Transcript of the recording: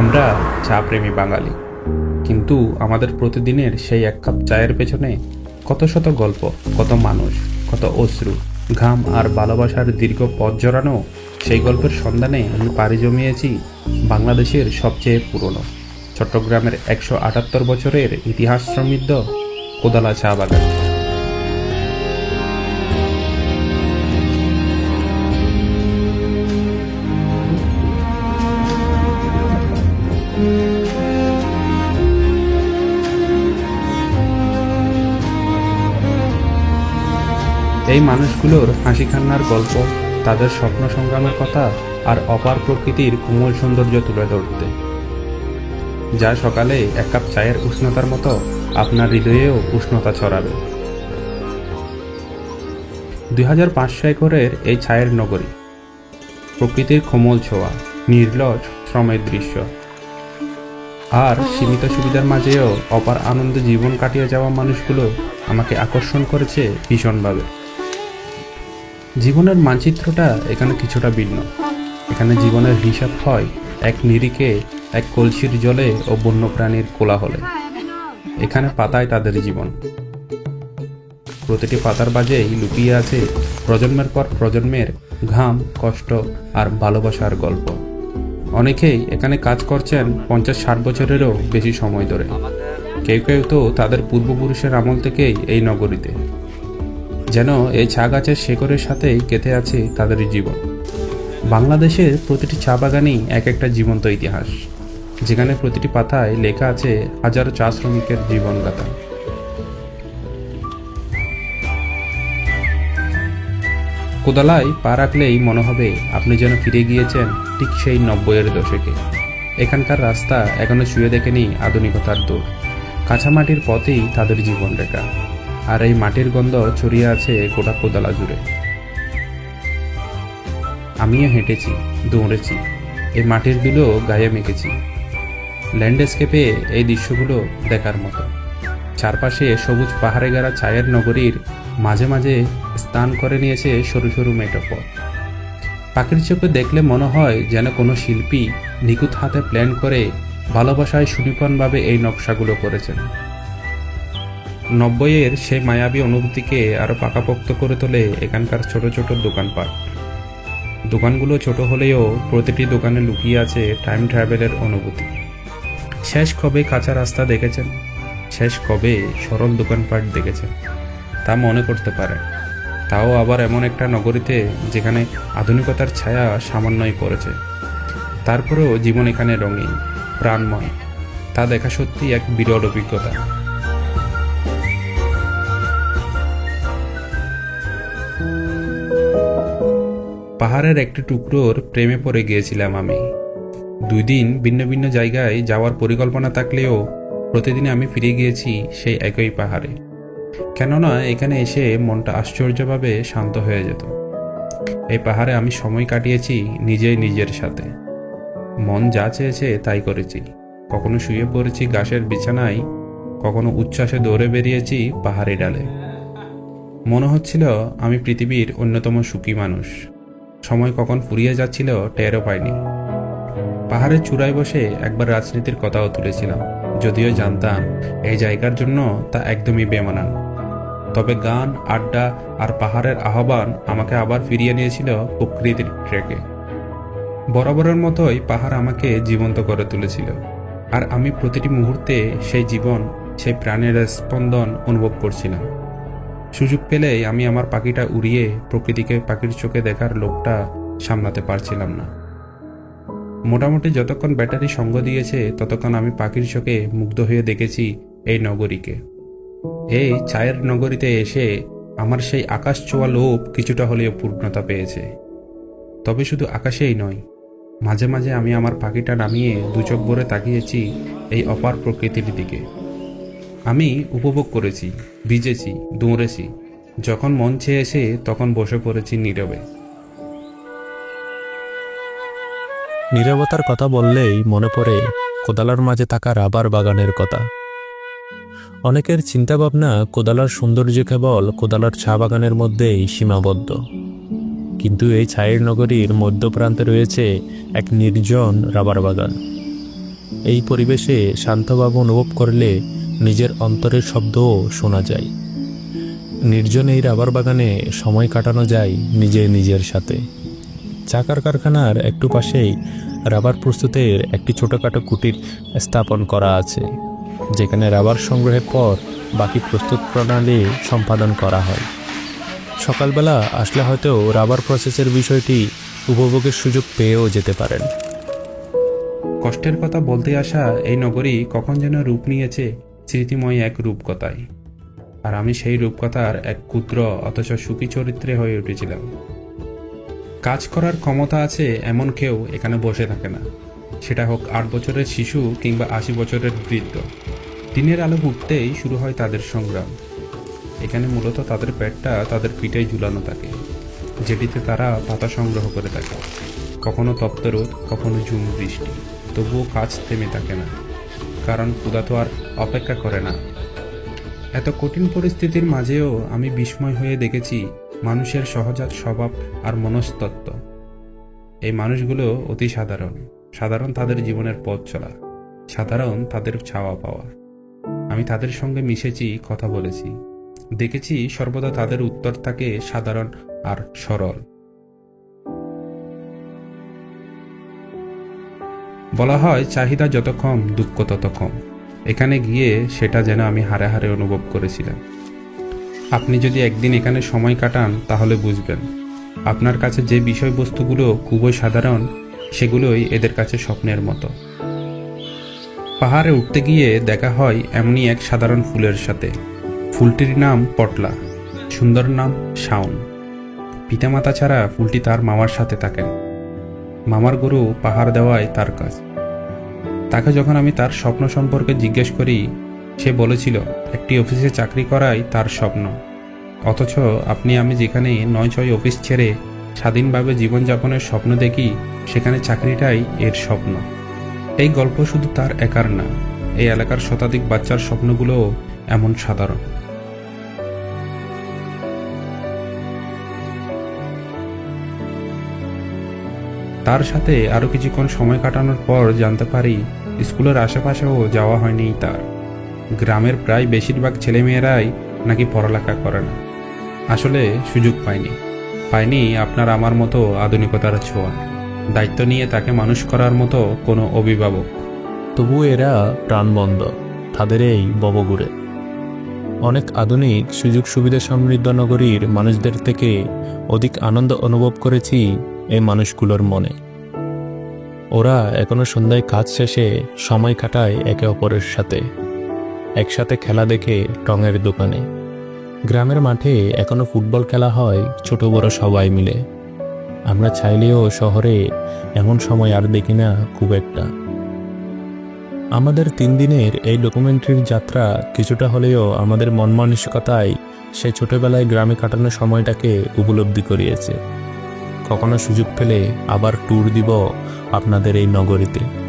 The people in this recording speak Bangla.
আমরা চা প্রেমী বাঙালি। কিন্তু আমাদের প্রতিদিনের সেই এক কাপ চায়ের পেছনে কত শত গল্প, কত মানুষ, কত অশ্রু, ঘাম আর ভালোবাসার দীর্ঘ পথ জড়ানো সেই গল্পের সন্ধানে আমি পাড়ি জমিয়েছি বাংলাদেশের সবচেয়ে পুরনো, চট্টগ্রামের একশো আটাত্তর বছরের ইতিহাস সমৃদ্ধ কোদালা চা বাগান। এই মানুষগুলোর হাসি কান্নার গল্প, তাদের স্বপ্ন সংগ্রামের কথা আর অপার প্রকৃতির কোমল সৌন্দর্য তুলে ধরতে। যা সকালে এক কাপ চায়ের উষ্ণতার মতো আপনার হৃদয়েও উষ্ণতা ছড়াবে। দুই হাজার পাঁচশো একরের এই ছায়ের নগরী, প্রকৃতির কোমল ছোঁয়া নির্লজ শ্রমের দৃশ্য। আর সীমিত সুবিধার মাঝেও অপার আনন্দে জীবন কাটিয়ে যাওয়া মানুষগুলো আমাকে আকর্ষণ করেছে ভীষণভাবে। জীবনের মানচিত্রটা এখানে কিছুটা ভিন্ন। এখানে জীবনের হিসাব হয় এক নিরিকে এক কলসির জলে ও বন্যপ্রাণীর কোলাহলে। এখানে পাতায় তাদের জীবন। প্রতিটি পাতার বাজেই লুকিয়ে আছে প্রজন্মের পর প্রজন্মের ঘাম, কষ্ট আর ভালোবাসার গল্প। অনেকেই এখানে কাজ করছেন পঞ্চাশ ষাট বছরেরও বেশি সময় ধরে। কেউ কেউ তো তাদের পূর্বপুরুষের আমল থেকেই এই নগরীতে। যেন এই চা গাছের শেকড়ের সাথেই গেঁথে আছে তাদের জীবন। বাংলাদেশের প্রতিটি চা বাগানই এক একটা জীবন্ত ইতিহাস, যেখানে প্রতিটি পাতায় লেখা আছে হাজারো চা শ্রমিকের জীবনগাথা। কোদালায় পা রাখলেই মনে হবে আপনি যেন ফিরে গিয়েছেন ঠিক সেই নব্বইয়ের দশকে। এখানকার রাস্তা এখনও শুয়ে দেখেনি আধুনিকতার দূর। কাঁচামাটির পথেই তাদের জীবন জীবনরেখা। আর এই মাটির গন্ধ ছড়িয়ে আছে গোটা কোদালা জুড়ে। আমিও হেঁটেছি, দৌড়েছি, এই মাটির ধুলো গায়ে মেখেছি। ল্যান্ডস্কেপে এই দৃশ্যগুলো দেখার মতো। চারপাশে সবুজ পাহাড়ে গেরা ছায়ের নগরীর মাঝে মাঝে স্নান করে নিয়েছে সরু সরু মেটো পথ। পাখির চোখে দেখলে মনে হয় যেন কোনো শিল্পী নিখুঁত হাতে প্ল্যান করে ভালোবাসায় সুনিপুণভাবে এই নকশাগুলো করেছেন। নব্বইয়ের সেই মায়াবী অনুভূতিকে আরও পাকাপোক্ত করে তোলে এখানকার ছোট ছোট দোকানপাট। দোকানগুলো ছোট হলেও প্রতিটি দোকানে লুকিয়ে আছে টাইম ট্রাভেলের অনুভূতি। শেষ কবে কাঁচা রাস্তা দেখেছেন? শেষ কবে সরল দোকানপাট দেখেছেন? তা মনে করতে পারে তাও আবার এমন একটা নগরীতে যেখানে আধুনিকতার ছায়া সামান্যই পড়েছে। তারপরেও জীবন এখানে রঙিন, প্রাণময়। তা দেখা সত্যি এক বিরল অভিজ্ঞতা। পাহাড়ের একটি টুকরোর প্রেমে পড়ে গিয়েছিলাম আমি। দুই দিন ভিন্ন ভিন্ন জায়গায় যাওয়ার পরিকল্পনা থাকলেও প্রতিদিন আমি ফিরে গিয়েছি সেই একই পাহাড়ে। কেননা এখানে এসে মনটা আশ্চর্যভাবে শান্ত হয়ে যেত। এই পাহাড়ে আমি সময় কাটিয়েছি নিজেই নিজের সাথে। মন যা চেয়েছে তাই করেছি। কখনো শুয়ে পড়েছি গাছের বিছানায়, কখনো উচ্ছ্বাসে দৌড়ে বেরিয়েছি পাহাড়ি ডালে। মনে হচ্ছিল আমি পৃথিবীর অন্যতম সুখী মানুষ। সময় কখন ফুরিয়ে যাচ্ছিল টেরও পাইনি। পাহাড়ের চূড়ায় বসে একবার রাজনীতির কথাও তুলেছিলাম, যদিও জানতাম এই জায়গার জন্য তা একদমই বেমানান। তবে গান, আড্ডা আর পাহাড়ের আহ্বান আমাকে আবার ফিরিয়ে নিয়েছিল প্রকৃতির ট্রেকে। বরাবরের মতোই পাহাড় আমাকে জীবন্ত করে তুলেছিল, আর আমি প্রতিটি মুহূর্তে সেই জীবন, সেই প্রাণের স্পন্দন অনুভব করছিলাম। সুযোগ পেলেই আমি আমার পাখিটা উড়িয়ে প্রকৃতিকে পাখির চোখে দেখার লোভটা সামলাতে পারছিলাম না। মোটামুটি যতক্ষণ ব্যাটারি সঙ্গ দিয়েছে, ততক্ষণ আমি পাখির চোখে মুগ্ধ হয়ে দেখেছি এই নগরীকে। এই ছায়ের নগরীতে এসে আমার সেই আকাশ ছোঁয়া লোভ কিছুটা হলেও পূর্ণতা পেয়েছে। তবে শুধু আকাশেই নয়, মাঝে মাঝে আমি আমার পাখিটা নামিয়ে দু চোখ ভরে তাকিয়েছি এই অপার প্রকৃতির দিকে। আমি উপভোগ করেছি, ভিজেছি দৌড়েছি যখন মন চেয়েছে তখন বসে পড়েছি নীরবে। নীরবতার কথা বললেই মনে পড়ে কোদালার মাঝে থাকা রাবার বাগানের কথা। অনেকের চিন্তাভাবনা, কোদালার সৌন্দর্য কেবল কোদালার চা বাগানের মধ্যেই সীমাবদ্ধ। কিন্তু এই ছায়ের নগরীর মধ্যপ্রান্তে রয়েছে এক নির্জন রাবার বাগান। এই পরিবেশে শান্তভাবে অনুভব করলে নিজের অন্তরের শব্দও শোনা যায়। নির্জন এই রাবার বাগানে সময় কাটানো যায় নিজে নিজের সাথে। চাকার কারখানার একটু পাশেই রাবার প্রস্তুতের একটি ছোটোখাটো কুটির স্থাপন করা আছে, যেখানে রাবার সংগ্রহের পর বাকি প্রস্তুত প্রণালী সম্পাদন করা হয়। সকালবেলা আসলে হয়তো রাবার প্রসেসের বিষয়টি উপভোগের সুযোগ পেয়েও যেতে পারেন। কষ্টের কথা বলতে আসা এই নগরী কখন যেন রূপ নিয়েছে স্মৃতিময় এক রূপকথায়। আর আমি সেই রূপকথার এক ক্ষুদ্র অথচ সুখী চরিত্রে হয়ে উঠেছিলাম। কাজ করার ক্ষমতা আছে এমন কেউ এখানে বসে থাকে না। সেটা হোক আট বছরের শিশু কিংবা আশি বছরের বৃদ্ধ। দিনের আলো উঠতেই শুরু হয় তাদের সংগ্রাম। এখানে মূলত তাদের পেটটা তাদের পিঠেই ঝুলানো থাকে, যেটিতে তারা পাতা সংগ্রহ করে থাকে। কখনো তপ্তরোদ, কখনো ঝুম বৃষ্টি, তবুও কাজ থেমে থাকে না। কারণ ক্ষুধা তো আর অপেক্ষা করে না। এত কঠিন পরিস্থিতির মাঝেও আমি বিস্ময় হয়ে দেখেছি মানুষের সহজাত স্বভাব আর মনস্তত্ত্ব। এই মানুষগুলো অতি সাধারণ। সাধারণ তাদের জীবনের পথ চলা। সাধারণ তাদের ছাওয়া পাওয়া। আমি তাদের সঙ্গে মিশেছি, কথা বলেছি। দেখেছি সর্বদা তাদের উত্তর থাকে সাধারণ আর সরল। বলা হয়, চাহিদা যত কম দুঃখ তত কম এখানে গিয়ে সেটা যেন আমি হারে হারে অনুভব করেছিলাম। আপনি যদি একদিন এখানে সময় কাটান, তাহলে বুঝবেন। আপনার কাছে যে বিষয়বস্তুগুলো খুবই সাধারণ, সেগুলোই এদের কাছে স্বপ্নের মতো। পাহাড়ে উঠতে গিয়ে দেখা হয় এমনই এক সাধারণ ফুলের সাথে। ফুলটির নাম পটলা, সুন্দর নাম শাউন পিতামাতা ছাড়া ফুলটি তার মামার সাথে থাকেন। মামার গরু পাহাড় দেওয়াই তার কাজ। তাকে যখন আমি তার স্বপ্ন সম্পর্কে জিজ্ঞেস করি, সে বলেছিল, একটি অফিসে চাকরি করাই তার স্বপ্ন। অথচ আপনি আমি যেখানে নয় ছয় অফিস ছেড়ে স্বাধীনভাবে জীবনযাপনের স্বপ্ন দেখি, সেখানে চাকরিটাই এর স্বপ্ন। এই গল্প শুধু তার একার না, এই এলাকার শতাধিক বাচ্চার স্বপ্নগুলোও এমন সাধারণ। তার সাথে আরও কিছুক্ষণ সময় কাটানোর পর জানতে পারি স্কুলের আশেপাশেও যাওয়া হয়নি তার। গ্রামের প্রায় বেশিরভাগ ছেলেমেয়েরাই নাকি পড়ালেখা করে না। আসলে সুযোগ পায়নি। পায়নি আপনার আমার মতো আধুনিকতার ছোঁয়া। দায়িত্ব নিয়ে তাকে মানুষ করার মতো কোনো অভিভাবক। তবু এরা প্রাণবন্ধ তাদের এই ববগুড়ে। অনেক আধুনিক সুযোগ সুবিধা সমৃদ্ধ নগরীর মানুষদের থেকে অধিক আনন্দ অনুভব করেছি এই মানুষগুলোর মনে। ওরা এখনও সন্ধ্যায় কাজ শেষে সময় কাটায় একে অপরের সাথে। একসাথে খেলা দেখে টঙের দোকানে। গ্রামের মাঠে এখনও ফুটবল খেলা হয় ছোট বড় সবাই মিলে। আমরা চাইলেও শহরে এমন সময় আর দেখি না খুব একটা। আমাদের তিন দিনের এই ডকুমেন্টারির যাত্রা কিছুটা হলেও আমাদের মন মানসিকতায় সে ছোটবেলায় গ্রামে কাটানো সময়টাকে উপলব্ধি করিয়েছে। কখনো সুযোগ পেলে আবার ট্যুর দিব আপনাদের এই নগরীতে।